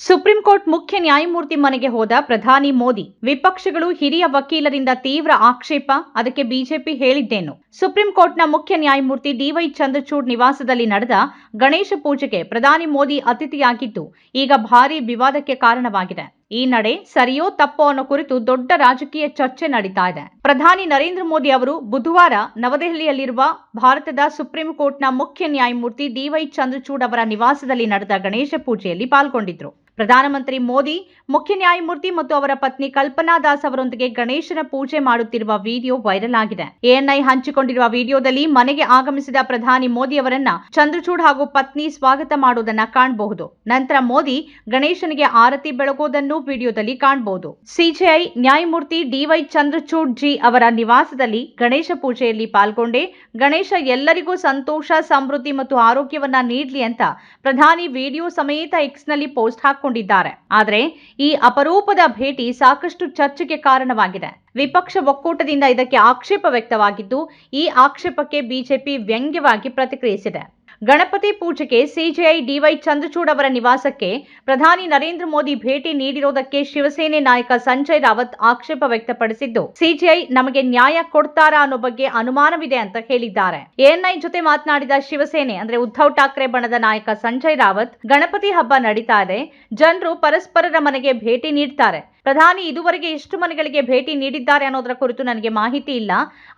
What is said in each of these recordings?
Supreme court ಮುಖ್ಯ ನ್ಯಾಯಮೂರ್ತಿ ಮನೆಗೆ ಹೋದ ಪ್ರಧಾನಿ ಮೋದಿ. ವಿಪಕ್ಷಗಳು ಹಿರಿಯ ವಕೀಲರಿಂದ ತೀವ್ರ ಆಕ್ಷೇಪ. ಅದಕ್ಕೆ ಬಿಜೆಪಿ ಹೇಳಿದ್ದೇನು. ಸುಪ್ರೀಂ ಕೋರ್ಟ್ನ ಮುಖ್ಯ ನ್ಯಾಯಮೂರ್ತಿ ಡಿವೈ ಚಂದ್ರಚೂಡ್ ನಿವಾಸದಲ್ಲಿ ನಡೆದ ಗಣೇಶ ಪೂಜೆಗೆ ಪ್ರಧಾನಿ ಮೋದಿ ಅತಿಥಿಯಾಗಿದ್ದು, ಈಗ ಭಾರೀ ವಿವಾದಕ್ಕೆ ಕಾರಣವಾಗಿದೆ. ಈ ನಡೆ ಸರಿಯೋ ತಪ್ಪೋ ಅನ್ನೋ ಕುರಿತು ದೊಡ್ಡ ರಾಜಕೀಯ ಚರ್ಚೆ ನಡೀತಾ ಇದೆ. ಪ್ರಧಾನಿ ನರೇಂದ್ರ ಮೋದಿ ಅವರು ಬುಧವಾರ ನವದೆಹಲಿಯಲ್ಲಿರುವ ಭಾರತದ ಸುಪ್ರೀಂ ಕೋರ್ಟ್ನ ಮುಖ್ಯ ನ್ಯಾಯಮೂರ್ತಿ ಡಿವೈ ಚಂದ್ರಚೂಡ್ ಅವರ ನಿವಾಸದಲ್ಲಿ ನಡೆದ ಗಣೇಶ ಪೂಜೆಯಲ್ಲಿ ಪಾಲ್ಗೊಂಡಿದ್ರು. ಪ್ರಧಾನಮಂತ್ರಿ ಮೋದಿ, ಮುಖ್ಯ ನ್ಯಾಯಮೂರ್ತಿ ಮತ್ತು ಅವರ ಪತ್ನಿ ಕಲ್ಪನಾ ದಾಸ್ ಅವರೊಂದಿಗೆ ಗಣೇಶನ ಪೂಜೆ ಮಾಡುತ್ತಿರುವ ವಿಡಿಯೋ ವೈರಲ್ ಆಗಿದೆ. ಎಎನ್ಐ ಹಂಚಿಕೊಂಡಿರುವ ವಿಡಿಯೋದಲ್ಲಿ ಮನೆಗೆ ಆಗಮಿಸಿದ ಪ್ರಧಾನಿ ಮೋದಿ ಅವರನ್ನ ಚಂದ್ರಚೂಡ್ ಹಾಗೂ ಪತ್ನಿ ಸ್ವಾಗತ ಮಾಡುವುದನ್ನ ಕಾಣಬಹುದು. ನಂತರ ಮೋದಿ ಗಣೇಶನಿಗೆ ಆರತಿ ಬೆಳಗೋದನ್ನು ವಿಡಿಯೋದಲ್ಲಿ ಕಾಣಬಹುದು ಸಿಜೆಐ ನ್ಯಾಯಮೂರ್ತಿ ಡಿವೈ ಚಂದ್ರಚೂಡ್ ಜಿ ಅವರ ನಿವಾಸದಲ್ಲಿ ಗಣೇಶ ಪೂಜೆಯಲ್ಲಿ ಪಾಲ್ಗೊಂಡೆ. ಗಣೇಶ ಎಲ್ಲರಿಗೂ ಸಂತೋಷ, ಸಮೃದ್ಧಿ ಮತ್ತು ಆರೋಗ್ಯವನ್ನ ನೀಡಲಿ ಅಂತ ಪ್ರಧಾನಿ ವಿಡಿಯೋ ಸಮೇತ ಎಕ್ಸ್ನಲ್ಲಿ ಪೋಸ್ಟ್ ಹಾಕೊಂಡಿದ್ದಾರೆ ಆದರೆ ಈ ಅಪರೂಪದ ಭೇಟಿ ಸಾಕಷ್ಟು ಚರ್ಚೆಗೆ ಕಾರಣವಾಗಿದೆ. ವಿಪಕ್ಷ ಒಕ್ಕೂಟದಿಂದ ಇದಕ್ಕೆ ಆಕ್ಷೇಪ ವ್ಯಕ್ತವಾಗಿದ್ದು, ಈ ಆಕ್ಷೇಪಕ್ಕೆ ಬಿಜೆಪಿ ವ್ಯಂಗ್ಯವಾಗಿ ಪ್ರತಿಕ್ರಿಯಿಸಿದೆ. ಗಣಪತಿ ಪೂಜೆಗೆ ಸಿಜೆಐ ಡಿವೈ ಚಂದ್ರಚೂಡ್ ಅವರ ನಿವಾಸಕ್ಕೆ ಪ್ರಧಾನಿ ನರೇಂದ್ರ ಮೋದಿ ಭೇಟಿ ನೀಡಿರುವುದಕ್ಕೆ ಶಿವಸೇನೆ ನಾಯಕ ಸಂಜಯ್ ರಾವತ್ ಆಕ್ಷೇಪ ವ್ಯಕ್ತಪಡಿಸಿದ್ದು, ಸಿಜೆಐ ನಮಗೆ ನ್ಯಾಯ ಕೊಡ್ತಾರಾ ಅನ್ನೋ ಬಗ್ಗೆ ಅನುಮಾನವಿದೆ ಅಂತ ಹೇಳಿದ್ದಾರೆ. ಎಎನ್ಐ ಜೊತೆ ಮಾತನಾಡಿದ ಶಿವಸೇನೆ, ಅಂದ್ರೆ ಉದ್ಧವ್ ಠಾಕ್ರೆ ಬಣದ ನಾಯಕ ಸಂಜಯ್ ರಾವತ್, ಗಣಪತಿ ಹಬ್ಬ ನಡೀತಾ ಇದೆ, ಜನರು ಪರಸ್ಪರರ ಮನೆಗೆ ಭೇಟಿ ನೀಡ್ತಾರೆ. ಪ್ರಧಾನಿ ಇದುವರೆಗೆ ಎಷ್ಟು ಮನೆಗಳಿಗೆ ಭೇಟಿ ನೀಡಿದ್ದಾರೆ ಅನ್ನೋದರ ಕುರಿತು ನನಗೆ ಮಾಹಿತಿ ಇಲ್ಲ.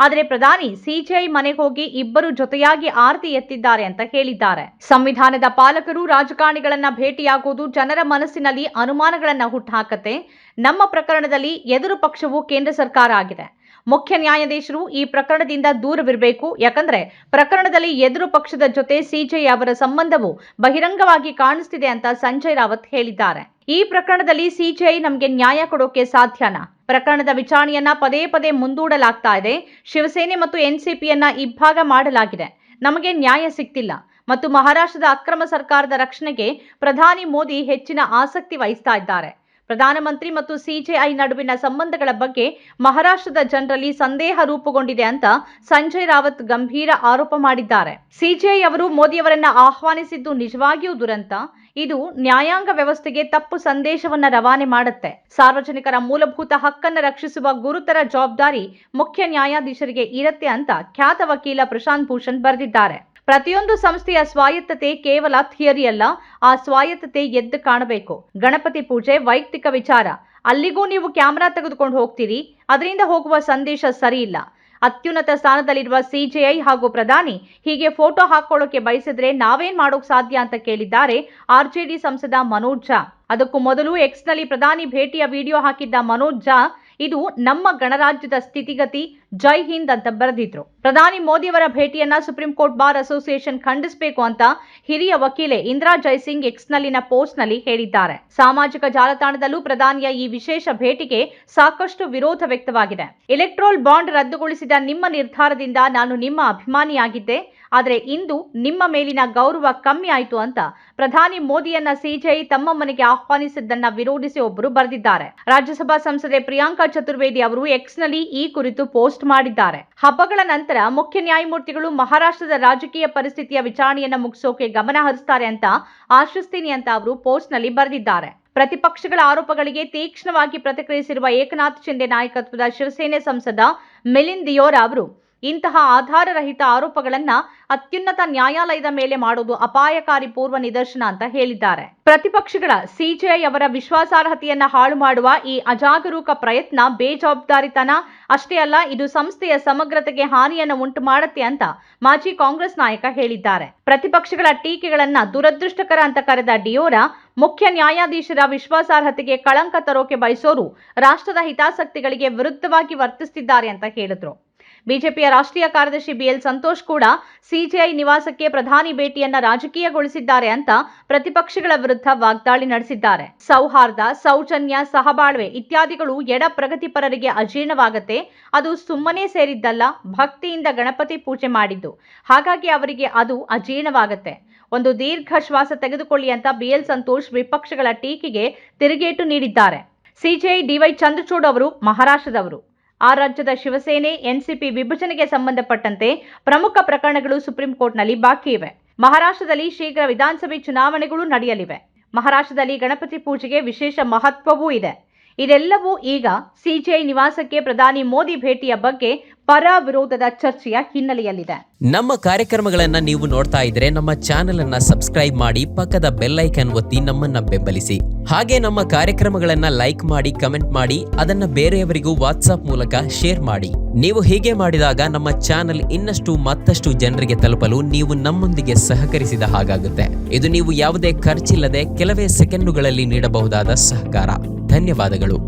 ಆದರೆ ಪ್ರಧಾನಿ ಸಿಜಿಐ ಮನೆಗೆ ಹೋಗಿ ಇಬ್ಬರು ಜೊತೆಯಾಗಿ ಆರತಿ ಎತ್ತಿದ್ದಾರೆ ಅಂತ ಹೇಳಿದ್ದಾರೆ. ಸಂವಿಧಾನದ ಪಾಲಕರು ರಾಜಕಾರಣಿಗಳನ್ನ ಭೇಟಿಯಾಗುವುದು ಜನರ ಮನಸ್ಸಿನಲ್ಲಿ ಅನುಮಾನಗಳನ್ನ ಹುಟ್ಟುಹಾಕತ್ತೆ ನಮ್ಮ ಪ್ರಕರಣದಲ್ಲಿ ಎದುರು ಪಕ್ಷವು ಕೇಂದ್ರ ಸರ್ಕಾರ ಆಗಿದೆ. ಮುಖ್ಯ ನ್ಯಾಯಾಧೀಶರು ಈ ಪ್ರಕರಣದಿಂದ ದೂರವಿರಬೇಕು. ಯಾಕಂದ್ರೆ ಪ್ರಕರಣದಲ್ಲಿ ಎದುರು ಪಕ್ಷದ ಜೊತೆ ಸಿಜೆಐ ಅವರ ಸಂಬಂಧವು ಬಹಿರಂಗವಾಗಿ ಕಾಣಿಸ್ತಿದೆ ಅಂತ ಸಂಜಯ್ ರಾವತ್ ಹೇಳಿದ್ದಾರೆ. ಈ ಪ್ರಕರಣದಲ್ಲಿ ಸಿಜೆಐ ನಮಗೆ ನ್ಯಾಯ ಕೊಡೋಕೆ ಸಾಧ್ಯನಾ? ಪ್ರಕರಣದ ವಿಚಾರಣೆಯನ್ನ ಪದೇ ಪದೇ ಮುಂದೂಡಲಾಗ್ತಾ ಇದೆ. ಶಿವಸೇನೆ ಮತ್ತು ಎನ್ಸಿಪಿಯನ್ನ ಇಬ್ಬಾಗ ಮಾಡಲಾಗಿದೆ. ನಮಗೆ ನ್ಯಾಯ ಸಿಗ್ತಿಲ್ಲ ಮತ್ತು ಮಹಾರಾಷ್ಟ್ರದ ಅಕ್ರಮ ಸರ್ಕಾರದ ರಕ್ಷಣೆಗೆ ಪ್ರಧಾನಿ ಮೋದಿ ಹೆಚ್ಚಿನ ಆಸಕ್ತಿ ವಹಿಸ್ತಾ ಇದ್ದಾರೆ. ಪ್ರಧಾನಮಂತ್ರಿ ಮತ್ತು ಸಿಜೆಐ ನಡುವಿನ ಸಂಬಂಧಗಳ ಬಗ್ಗೆ ಮಹಾರಾಷ್ಟ್ರದ ಜನರಲ್ಲಿ ಸಂದೇಹ ರೂಪುಗೊಂಡಿದೆ ಅಂತ ಸಂಜಯ್ ರಾವತ್ ಗಂಭೀರ ಆರೋಪ ಮಾಡಿದ್ದಾರೆ. ಸಿಜೆಐ ಅವರು ಮೋದಿಯವರನ್ನ ಆಹ್ವಾನಿಸಿದ್ದು ನಿಜವಾಗಿಯೂ ದುರಂತ? ಇದು ನ್ಯಾಯಾಂಗ ವ್ಯವಸ್ಥೆಗೆ ತಪ್ಪು ಸಂದೇಶವನ್ನ ರವಾನೆ ಮಾಡುತ್ತೆ. ಸಾರ್ವಜನಿಕರ ಮೂಲಭೂತ ಹಕ್ಕನ್ನ ರಕ್ಷಿಸುವ ಗುರುತರ ಜವಾಬ್ದಾರಿ ಮುಖ್ಯ ನ್ಯಾಯಾಧೀಶರಿಗೆ ಇರುತ್ತೆ ಅಂತ ಖ್ಯಾತ ವಕೀಲ ಪ್ರಶಾಂತ್ ಭೂಷಣ್ ಬರೆದಿದ್ದಾರೆ. ಪ್ರತಿಯೊಂದು ಸಂಸ್ಥೆಯ ಸ್ವಾಯತ್ತತೆ ಕೇವಲ ಥಿಯರಿ ಅಲ್ಲ, ಆ ಸ್ವಾಯತ್ತತೆ ಎದ್ದು ಕಾಣಬೇಕು. ಗಣಪತಿ ಪೂಜೆ ವೈಯಕ್ತಿಕ ವಿಚಾರ. ಅಲ್ಲಿಗೂ ನೀವು ಕ್ಯಾಮೆರಾ ತೆಗೆದುಕೊಂಡು ಹೋಗ್ತೀರಿ, ಅದರಿಂದ ಹೋಗುವ ಸಂದೇಶ ಸರಿ ಇಲ್ಲ ಅತ್ಯುನ್ನತ ಸ್ಥಾನದಲ್ಲಿರುವ ಸಿಜೆಐ ಹಾಗೂ ಪ್ರಧಾನಿ ಹೀಗೆ ಫೋಟೋ ಹಾಕೊಳ್ಳೋಕೆ ಬಯಸಿದ್ರೆ ನಾವೇನ್ ಮಾಡೋಕ್ ಸಾಧ್ಯ ಅಂತ ಕೇಳಿದ್ದಾರೆ ಆರ್ಜೆಡಿ ಸಂಸದ ಮನೋಜ್ ಝಾ. ಅದಕ್ಕೂ ಮೊದಲು ಎಕ್ಸ್ನಲ್ಲಿ ಪ್ರಧಾನಿ ಭೇಟಿಯ ವಿಡಿಯೋ ಹಾಕಿದ್ದ ಮನೋಜ್ ಝಾ ಇದು ನಮ್ಮ ಗಣರಾಜ್ಯದ ಸ್ಥಿತಿಗತಿ. ಜೈ ಹಿಂದ್ ಅಂತ ಬರೆದಿದ್ರು. ಪ್ರಧಾನಿ ಮೋದಿಯವರ ಭೇಟಿಯನ್ನ ಸುಪ್ರೀಂ ಕೋರ್ಟ್ ಬಾರ್ ಅಸೋಸಿಯೇಷನ್ ಖಂಡಿಸಬೇಕು ಅಂತ ಹಿರಿಯ ವಕೀಲೆ ಎಕ್ಸ್ ಜೈಸಿಂಗ್ ಪೋಸ್ಟ್ನಲ್ಲಿ ಹೇಳಿದ್ದಾರೆ. ಸಾಮಾಜಿಕ ಜಾಲತಾಣದಲ್ಲೂ ಪ್ರಧಾನಿಯ ಈ ವಿಶೇಷ ಭೇಟಿಗೆ ಸಾಕಷ್ಟು ವಿರೋಧ ವ್ಯಕ್ತವಾಗಿದೆ. ಎಲೆಕ್ಟ್ರೋಲ್ ಬಾಂಡ್ ರದ್ದುಗೊಳಿಸಿದ ನಿಮ್ಮ ನಿರ್ಧಾರದಿಂದ ನಾನು ನಿಮ್ಮ ಅಭಿಮಾನಿಯಾಗಿದ್ದೆ. ಆದರೆ ಇಂದು ನಿಮ್ಮ ಮೇಲಿನ ಗೌರವ ಕಮ್ಮಿ ಆಯಿತು ಅಂತ ಪ್ರಧಾನಿ ಮೋದಿಯನ್ನ ಸಿಜೆಐ ತಮ್ಮ ಮನೆಗೆ ಆಹ್ವಾನಿಸಿದ್ದನ್ನ ವಿರೋಧಿಸಿ ಒಬ್ಬರು ಬರೆದಿದ್ದಾರೆ. ರಾಜ್ಯಸಭಾ ಸಂಸದೆ ಪ್ರಿಯಾಂಕಾ ಚತುರ್ವೇದಿ ಅವರು ಎಕ್ಸ್ನಲ್ಲಿ ಈ ಕುರಿತು ಪೋಸ್ಟ್ ಮಾಡಿದ್ದಾರೆ. ಹಬ್ಬಗಳ ನಂತರ ಮುಖ್ಯ ನ್ಯಾಯಮೂರ್ತಿಗಳು ಮಹಾರಾಷ್ಟ್ರದ ರಾಜಕೀಯ ಪರಿಸ್ಥಿತಿಯ ವಿಚಾರಣೆಯನ್ನ ಮುಗಿಸೋಕೆ ಗಮನ ಹರಿಸ್ತಾರೆ ಅಂತ ಆಶಿಸ್ತೀನಿ ಅಂತ ಅವರು ಪೋಸ್ಟ್ನಲ್ಲಿ ಬರೆದಿದ್ದಾರೆ. ಪ್ರತಿಪಕ್ಷಗಳ ಆರೋಪಗಳಿಗೆ ತೀಕ್ಷ್ಣವಾಗಿ ಪ್ರತಿಕ್ರಿಯಿಸಿರುವ ಏಕನಾಥ್ ಶಿಂದೆ ನಾಯಕತ್ವದ ಶಿವಸೇನೆ ಸಂಸದ ಮಿಲಿಂದ್ ದಿಯೋರಾ ಅವರು ಇಂತಹ ಆಧಾರರಹಿತ ಆರೋಪಗಳನ್ನ ಅತ್ಯುನ್ನತ ನ್ಯಾಯಾಲಯದ ಮೇಲೆ ಮಾಡುವುದು ಅಪಾಯಕಾರಿ ಪೂರ್ವ ನಿದರ್ಶನ ಅಂತ ಹೇಳಿದ್ದಾರೆ. ಪ್ರತಿಪಕ್ಷಗಳ ಸಿಜೆಐ ಅವರ ವಿಶ್ವಾಸಾರ್ಹತೆಯನ್ನ ಹಾಳು ಮಾಡುವ ಈ ಅಜಾಗರೂಕ ಪ್ರಯತ್ನ ಬೇಜವಾಬ್ದಾರಿತನ, ಅಷ್ಟೇ ಅಲ್ಲ, ಇದು ಸಂಸ್ಥೆಯ ಸಮಗ್ರತೆಗೆ ಹಾನಿಯನ್ನು ಉಂಟು ಮಾಡುತ್ತೆ ಅಂತ ಮಾಜಿ ಕಾಂಗ್ರೆಸ್ ನಾಯಕ ಹೇಳಿದ್ದಾರೆ. ಪ್ರತಿಪಕ್ಷಗಳ ಟೀಕೆಗಳನ್ನ ದುರದೃಷ್ಟಕರ ಅಂತ ಕರೆದ ಡಿಯೋರ, ಮುಖ್ಯ ನ್ಯಾಯಾಧೀಶರ ವಿಶ್ವಾಸಾರ್ಹತೆಗೆ ಕಳಂಕ ತರೋಕೆ ಬಯಸೋರು ರಾಷ್ಟ್ರದ ಹಿತಾಸಕ್ತಿಗಳಿಗೆ ವಿರುದ್ಧವಾಗಿ ವರ್ತಿಸುತ್ತಿದ್ದಾರೆ ಅಂತ ಹೇಳಿದ್ರು. ಬಿಜೆಪಿಯ ರಾಷ್ಟ್ರೀಯ ಕಾರ್ಯದರ್ಶಿ ಬಿಎಲ್ ಸಂತೋಷ್ ಕೂಡ ಸಿಜೆಐ ನಿವಾಸಕ್ಕೆ ಪ್ರಧಾನಿ ಭೇಟಿಯನ್ನ ರಾಜಕೀಯಗೊಳಿಸಿದ್ದಾರೆ ಅಂತ ಪ್ರತಿಪಕ್ಷಗಳ ವಿರುದ್ಧ ವಾಗ್ದಾಳಿ ನಡೆಸಿದ್ದಾರೆ. ಸೌಹಾರ್ದ, ಸೌಜನ್ಯ, ಸಹಬಾಳ್ವೆ ಇತ್ಯಾದಿಗಳು ಎಡ ಪ್ರಗತಿಪರರಿಗೆ ಅಜೀರ್ಣವಾಗತ್ತೆ. ಅದು ಸುಮ್ಮನೆ ಸೇರಿದ್ದಲ್ಲ, ಭಕ್ತಿಯಿಂದ ಗಣಪತಿ ಪೂಜೆ ಮಾಡಿದ್ದು. ಹಾಗಾಗಿ ಅವರಿಗೆ ಅದು ಅಜೀರ್ಣವಾಗತ್ತೆ. ಒಂದು ದೀರ್ಘ ಶ್ವಾಸ ತೆಗೆದುಕೊಳ್ಳಿ ಅಂತ ಬಿಎಲ್ ಸಂತೋಷ್ ವಿಪಕ್ಷಗಳ ಟೀಕೆಗೆ ತಿರುಗೇಟು ನೀಡಿದ್ದಾರೆ. ಸಿಜೆಐ ಡಿವೈ ಚಂದ್ರಚೂಡ್ ಅವರು, ಮಹಾರಾಷ್ಟ್ರದವರು. ಆ ರಾಜ್ಯದ ಶಿವಸೇನೆ, ಎನ್ಸಿಪಿ ವಿಭಜನೆಗೆ ಸಂಬಂಧಪಟ್ಟಂತೆ ಪ್ರಮುಖ ಪ್ರಕರಣಗಳು ಸುಪ್ರೀಂ ಕೋರ್ಟ್ನಲ್ಲಿ ಬಾಕಿ ಇವೆ. ಮಹಾರಾಷ್ಟ್ರದಲ್ಲಿ ಶೀಘ್ರ ವಿಧಾನಸಭೆ ಚುನಾವಣೆಗಳು ನಡೆಯಲಿವೆ. ಮಹಾರಾಷ್ಟ್ರದಲ್ಲಿ ಗಣಪತಿ ಪೂಜೆಗೆ ವಿಶೇಷ ಮಹತ್ವವೂ ಇದೆ. ಇದೆಲ್ಲವೂ ಈಗ ಸಿಜೆಐ ನಿವಾಸಕ್ಕೆ ಪ್ರಧಾನಿ ಮೋದಿ ಭೇಟಿಯ ಬಗ್ಗೆ ಪರ ವಿರೋಧದ ಚರ್ಚೆಯ ಹಿನ್ನೆಲೆಯಲ್ಲಿದೆ. ನಮ್ಮ ಕಾರ್ಯಕ್ರಮಗಳನ್ನ ನೀವು ನೋಡ್ತಾ ಇದ್ರೆ ನಮ್ಮ ಚಾನೆಲ್ ಅನ್ನ ಸಬ್ಸ್ಕ್ರೈಬ್ ಮಾಡಿ ಪಕ್ಕದ ಬೆಲ್ ಐಕನ್ ಒತ್ತಿ ನಮ್ಮನ್ನ ಬೆಂಬಲಿಸಿ. ಹಾಗೆ ನಮ್ಮ ಕಾರ್ಯಕ್ರಮಗಳನ್ನ ಲೈಕ್ ಮಾಡಿ, ಕಮೆಂಟ್ ಮಾಡಿ, ಅದನ್ನ ಬೇರೆಯವರಿಗೂ ವಾಟ್ಸ್ಆಪ್ ಮೂಲಕ ಶೇರ್ ಮಾಡಿ. ನೀವು ಹೀಗೆ ಮಾಡಿದಾಗ ನಮ್ಮ ಚಾನೆಲ್ ಇನ್ನಷ್ಟು ಮತ್ತಷ್ಟು ಜನರಿಗೆ ತಲುಪಲು ನೀವು ನಮ್ಮೊಂದಿಗೆ ಸಹಕರಿಸಿದ ಹಾಗಾಗುತ್ತೆ. ಇದು ನೀವು ಯಾವುದೇ ಖರ್ಚಿಲ್ಲದೆ ಕೆಲವೇ ಸೆಕೆಂಡುಗಳಲ್ಲಿ ನೀಡಬಹುದಾದ ಸಹಕಾರ. ಧನ್ಯವಾದಗಳು.